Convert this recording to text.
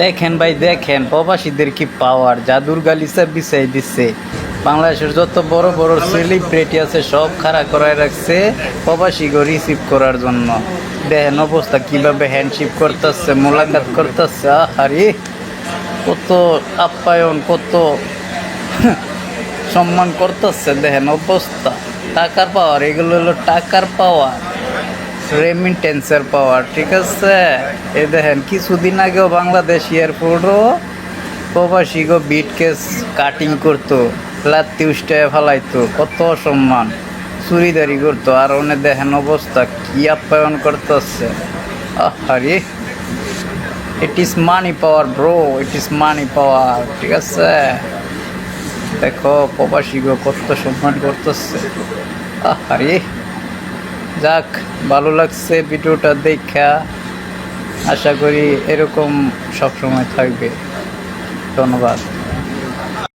দেখেন ভাই, দেখেন, প্রবাসীদের কি পাওয়ার জাদুর গালিসা বিছাই দিচ্ছে বাংলাদেশের যত বড় বড় সেলিব্রিটি আছে, সব খাড়া করায় রাখছে প্রবাসীকে রিসিভ করার জন্য। দেখেন অবস্থা, কীভাবে হ্যান্ডশিপ করতেছে, মোলাকাত করতেছে আরে কত আপ্যায়ন, কত সম্মান করতেছে, দেখেন অবস্থা। টাকার পাওয়ার এগুলো হলো টাকার পাওয়ার রেমিটেন্সের পাওয়ার ঠিক আছে? এ দেখেন, কিছুদিন আগেও বাংলাদেশ এয়ারপোর্টও প্রবাসী গো বিট কেস কাটিং করতো, লাত্তি উষ্টায় ফেলাইতো, কত সম্মান চুরিদারি করতো, আর ওনে দেখেন অবস্থা কি আপ্যায়ন করতেছে। আরে it is money power bro it is money power ঠিক আছে? দেখো, প্রবাসী গো কত সম্মান করতেছে। আরে যাক ভালো লাগছে ভিডিওটা দেখা। আশা করি এরকম সবসময় থাকবে। ধন্যবাদ।